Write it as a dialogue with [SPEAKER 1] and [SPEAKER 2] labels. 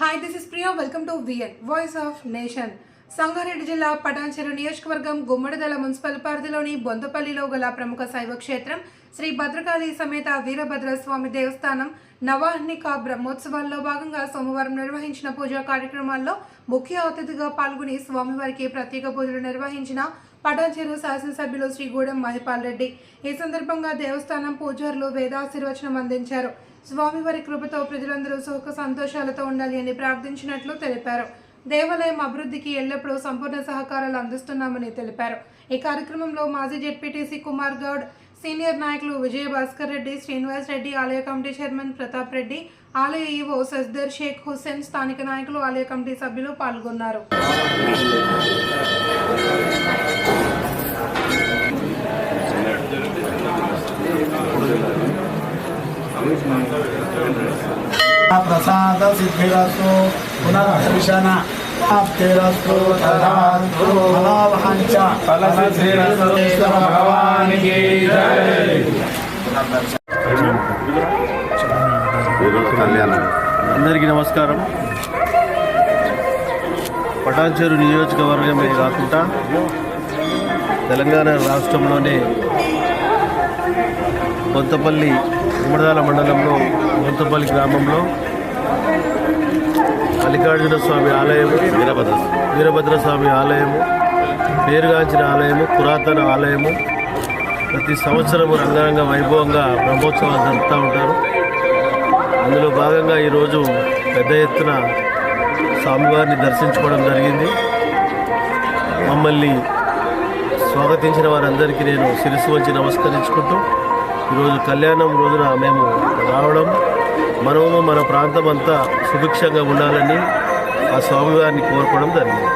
[SPEAKER 1] Hi, this is Priya. Welcome to VN, Voice of Nation. Sangareddy జిల్లా పటాన్చెరు నియోజకవర్గం Gummadidala municipal పరిధిలోని బొందపల్లిలో గల ప్రముఖ శైవ క్షేత్రం శ్రీ భద్రకాళి సమేత వీరభద్ర స్వామి దేవస్థానం నవాహ్నిక బ్రహ్మోత్సవాల్లో భాగంగా సోమవారం నిర్వహించిన పూజా కార్యక్రమాల్లో ముఖ్య అతిథిగా పాల్గొని స్వామివారికి ప్రత్యేక పూజలు నిర్వహించిన పటాన్చెరు శాసనసభ్యులు శ్రీ గూడెం మహిపాల్ రెడ్డి. ఈ సందర్భంగా దేవస్థానం పూజారులు వేదాశీర్వచనం అందించారు. స్వామివారి కృపతో ప్రజలందరూ సుఖ సంతోషాలతో ఉండాలి అని ప్రార్థించినట్లు తెలిపారు. దేవాలయం అభివృద్ధికి ఎల్లప్పుడూ సంపూర్ణ సహకారాలు అందిస్తున్నామని తెలిపారు. ఈ కార్యక్రమంలో మాజీ జెడ్పీటీసీ కుమార్ గౌడ్ సీనియర్ నాయకులు విజయ్ భాస్కర్ రెడ్డి శ్రీనివాస్ రెడ్డి ఆలయ కమిటీ చైర్మన్ ప్రతాప్ రెడ్డి ఆలయ ఈవో సజ్దర్ షేక్ హుస్సేన్ స్థానిక నాయకులు ఆలయ కమిటీ సభ్యులు పాల్గొన్నారు.
[SPEAKER 2] ప్రసాద సిద్ధిరస్తు ప్రాప్తిరస్తు ఫలావహంచ ఫలసిద్ధిరస్తు భగవానికి జై
[SPEAKER 3] కళ్యాణం
[SPEAKER 4] అందరికీ నమస్కారం. పటాన్చెరు నియోజకవర్గమే కాకుండా తెలంగాణ రాష్ట్రంలోనే బొంతపల్లి ఉమ్మడాల మండలంలో బొంతపల్లి గ్రామంలో మల్లికార్జున స్వామి ఆలయం వీరభద్ర వీరభద్ర స్వామి ఆలయము పేరుగాంచిన ఆలయము పురాతన ఆలయము. ప్రతి సంవత్సరము రంగరంగ వైభవంగా బ్రహ్మోత్సవాలు జరుపుతూ ఉంటారు. అందులో భాగంగా ఈరోజు పెద్ద ఎత్తున స్వామివారిని దర్శించుకోవడం జరిగింది. మమ్మల్ని స్వాగతించిన వారందరికీ నేను శిరస్సు వచ్చి నమస్కరించుకుంటూ ఈరోజు కళ్యాణం రోజున మేము రావడం మనము మన ప్రాంతం అంతా సుభిక్షంగా ఉండాలని ఆ స్వామివారిని కోరుకోవడం జరిగింది.